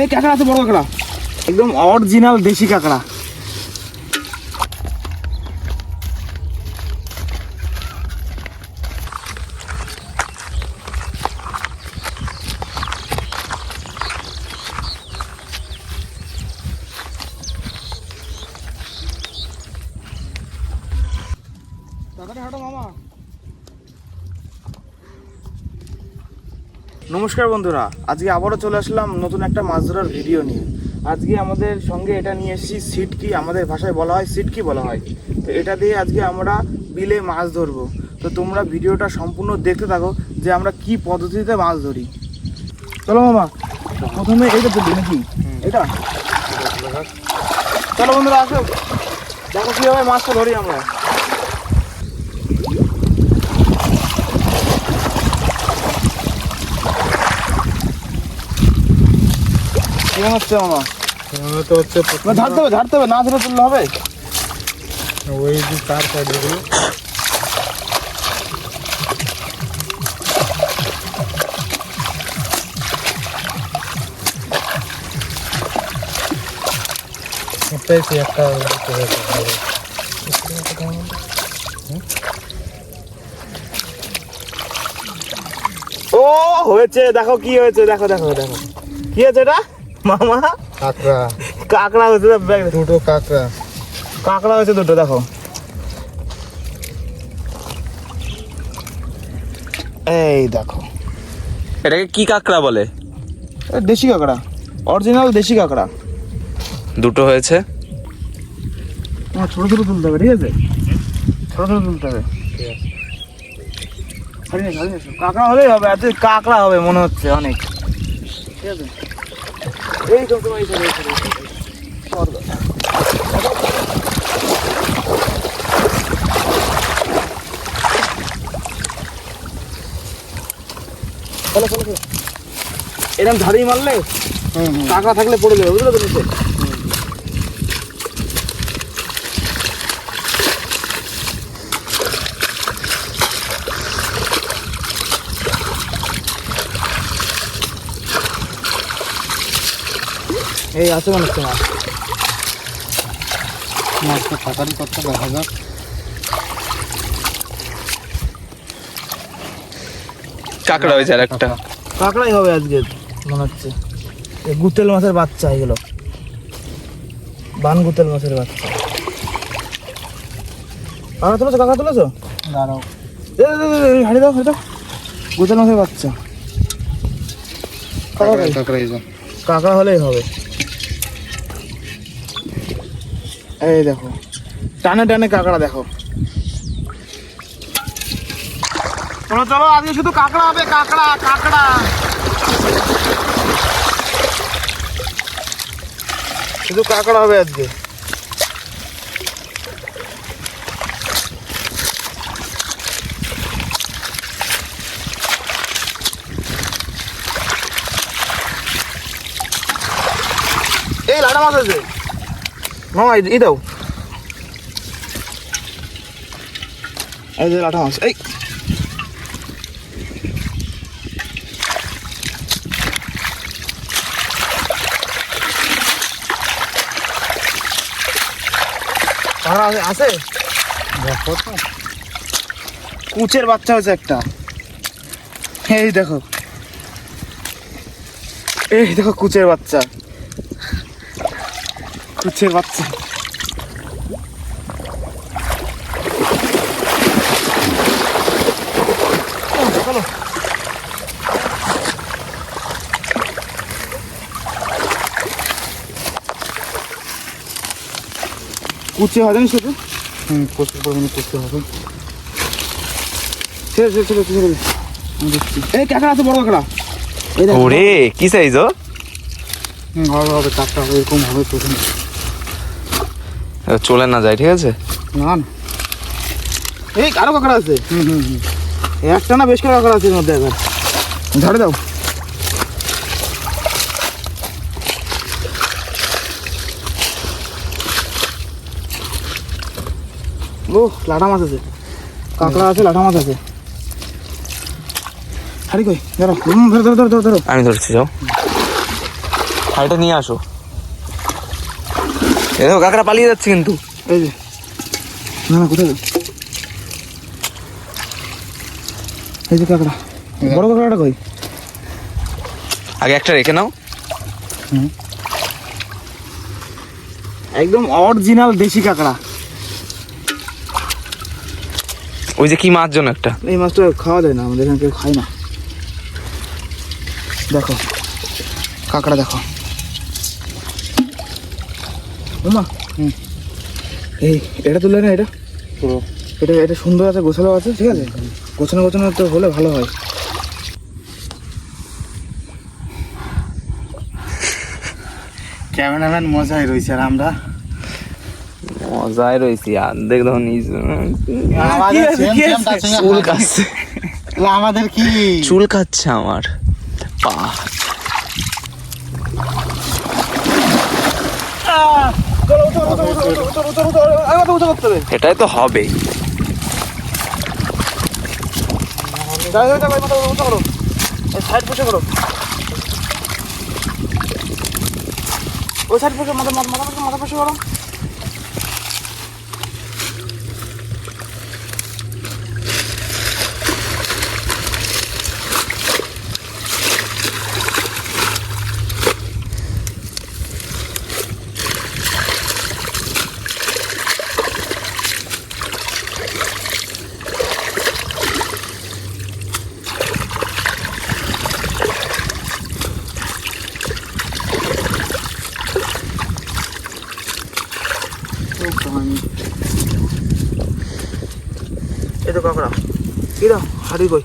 এই কাঁকড়া আছে বড় কাঁকড়া। একদম অরিজিনাল দেশি কাঁকড়া। মামা। নমস্কার বন্ধুরা, আজকে আবারও চলে আসলাম নতুন একটা মাছ ধরার ভিডিও নিয়ে। আজকে আমাদের সঙ্গে এটা নিয়ে এসেছি সিটকি, আমাদের ভাষায় বলা হয় সিটকি বলা হয়। তো এটা দিয়ে আজকে আমরা বিলে মাছ ধরবো। তো তোমরা ভিডিওটা সম্পূর্ণ দেখতে থাকো যে আমরা কি পদ্ধতিতে মাছ ধরি। চলো মামা, প্রথমে এইটা তুলি নাকি? এটা? চলো বন্ধুরা, আসো। দেখো কীভাবে মাছটা ধরি আমরা। কেমন হচ্ছে মামা তো হচ্ছে না, ঝাড়তে হবে ঝাড়তে হবে না ধরে তুললে হবে? ওই যে তার একটা ও হয়েছে দেখো কি হয়েছে দেখো দেখো দেখো। কি হয়েছে এটা? মামা? কাঁকড়া। কাঁকড়া হয়েছে। দুটো কাঁকড়া। কাঁকড়া হয়েছে দুটো দেখো। এই দেখো। এটাকে কি কাঁকড়া বলে? দেশি কাঁকড়া। অরিজিনাল দেশি কাঁকড়া। দুটো হয়েছে। তোমার ছোট ছোট তুলতে হবে ঠিক আছে? ছোট ছোট তুলতে হবে। কাঁকড়া হলেই হবে আজকে কাঁকড়া হবে মনে হচ্ছে অনেক। ঠিক আছে? এই তো তোমার এই তো, এই তো, এই তো। সর দাও। চলো চলো চলো এরকম ধারেই মারলে টাকা থাকলে পড়ে যাবে বুঝলে তো নিচে এই আছে মনে হচ্ছে মাছ মাছটা থাকারই কথা দেখা যাক। কাঁকড়া হয়েছে আর একটা কাঁকড়াই হবে আজকে মনে হচ্ছে। এই গুতেল মাছের বাচ্চা এগুলো। বান গুতেল মাছের বাচ্চা। কাঁকড়া তুলেছো কাঁকড়া তুলেছো? দাঁড়াও। হাঁড়ি দাও হাঁড়ি দাও। গুতেল মাছের বাচ্চা। কাঁকড়া হলেই হবে। এই দেখো। টানে টানে কাঁকড়া দেখো। চলো চলো আজকে শুধু কাঁকড়া হবে কাঁকড়া কাঁকড়া। শুধু কাঁকড়া হবে আজকে। এই লাটা মাছ আছে। মামা এই- এই দাও। এই যে মাছ এই। আছে- কুচের বাচ্চা হয়েছে একটা। এই দেখো। এই দেখো কুচের বাচ্চা। কুচের বাচ্চা কুচে হয় জানিস তো হুম প্রচুর পরিমাণে করতে হবে ছেড়ে ছেড়ে ছেড়ে ছেড়ে এই কাঁকড়া আছে বড় কাঁকড়া ওরে কি সাইজ ও হুম হবে কাঁকড়া এরকম হবে প্রথমে চলে না যায় ঠিক আছে? না না। এই আরও কাঁকড়া আছে? হুম হুম হুম। একটা না বেশ করে কাঁকড়া আছে এর মধ্যে একবার ঝাড়ে দাও। ও লাটা মাছ আছে। কাঁকড়া আছে লাটা মাছ আছে। হারি কই? ধরো। ধরো ধরো ধরো আমি ধরছি যাও। হাইটা নিয়ে আসো। দেখো কাকড়া পালিয়ে যাচ্ছে কিন্তু। এই যে। না না কোথায় এই যে কাঁকড়া। বড় কাঁকড়াটা কই? আগে একটা রেখে নাও। একদম অরিজিনাল দেশি কাঁকড়া। ওই যে কি মাছ জন্য একটা। এই মাছটা খাওয়া যায় না আমাদের এখানে কেউ খায় না। দেখো কাঁকড়া দেখো। ওমা। এই এটা তুললে না এটা। পুরো। এটা এটা সুন্দর আছে গোছালো আছে ঠিক আছে? গোছানো গোছানো তো হলে ভালো হয়। ক্যামেরাম্যান মজাই রয়েছে আর আমরা? মজায় রয়েছি আর দেখ চুল কাচ্ছে আমাদের কি? চুল কাচ্ছে আমার। পা হবে এটাই তো উঠো করো ওই সাইড পুষে মাথা মাথা মাথা করো এই তো কাঁকড়া। কিরা হাড়ি কই?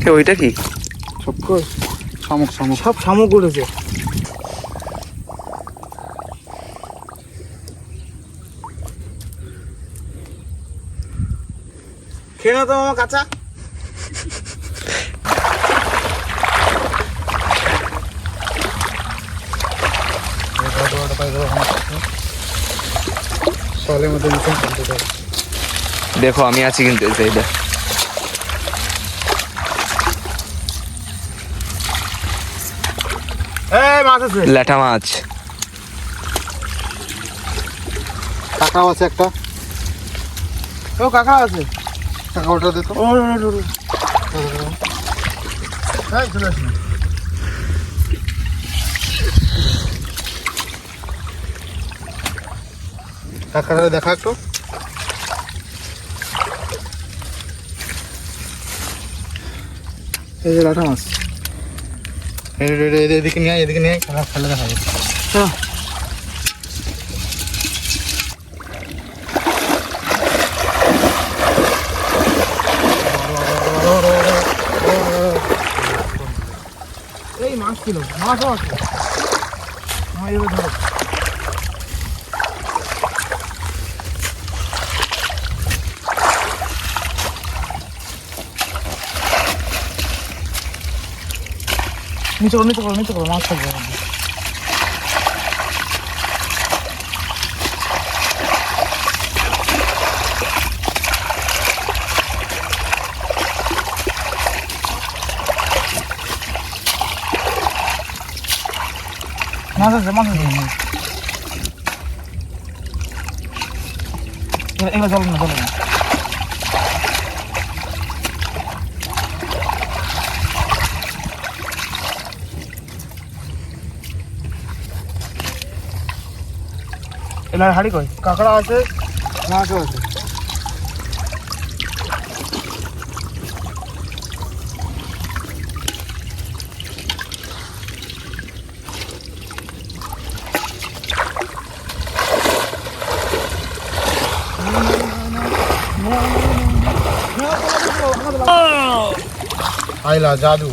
কে ওইটা কি? সব কই? শামুক শামুক। সব শামুক উঠেছে খেয়ে নাও তো মামা কাঁচা। সলের মধ্যে মিশন করতে হবে দেখো আমি আছি কিন্তু এই সাইডে এই মাছ আছে। ল্যাটা মাছ। একটা। ও কাকা আছে। টাকা ওটা দে তো। ও ও, ও, ও, টাকাটা দেখা একটু। এই যে লাঠা মাছ। এদিকে নিয়ে এদিকে নিয়ে খেলা খেলে দেখা যাবে চলো। এই মাছ ছিল মাছও আছে। ধরো। নিচে করো নিচে করো নিচে করো, মাছ থাকবে। মাছ আছে মাছ আছে না চলো না এলার হাড়ি কই? কাঁকড়া আছে মাছও আছে। আইলা জাদু।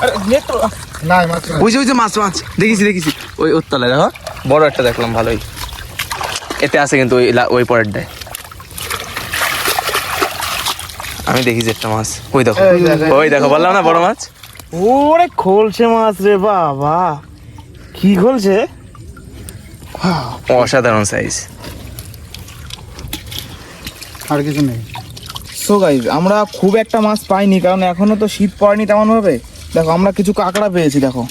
আরে নেট। ওই যে ওই যে মাছ মাছ। দেখেছি দেখেছি। ওই ওর তলায় দেখো। বড় একটা দেখলাম ভালোই। এতে আছে কিন্তু ওই ওই পরেরটায়। আমি দেখেছি একটা মাছ। ওই দেখো। ওই দেখো বললাম না বড় মাছ? ওরে খোলছে মাছ রে বাবা। কি খোলছে অসাধারণ সাইজ আর কিছু নেই। সো গাইজ আমরা খুব একটা মাছ পাইনি কারণ এখনও তো শীত পড়েনি তেমন ভাবে দেখো, আমরা কিছু কাঁকড়া পেয়েছি, দেখো।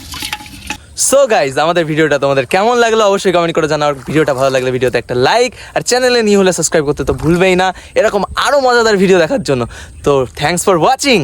সো গাইজ আমাদের ভিডিওটা তোমাদের কেমন লাগল অবশ্যই কমেন্ট করে জানাও। ভিডিওটা ভালো লাগলে ভিডিওতে একটা লাইক আর চ্যানেলে নিয়ে হলে সাবস্ক্রাইব করতে তো ভুলবেই না। এরকম আরও মজাদার ভিডিও দেখার জন্য। তো থ্যাংকস ফর ওয়াচিং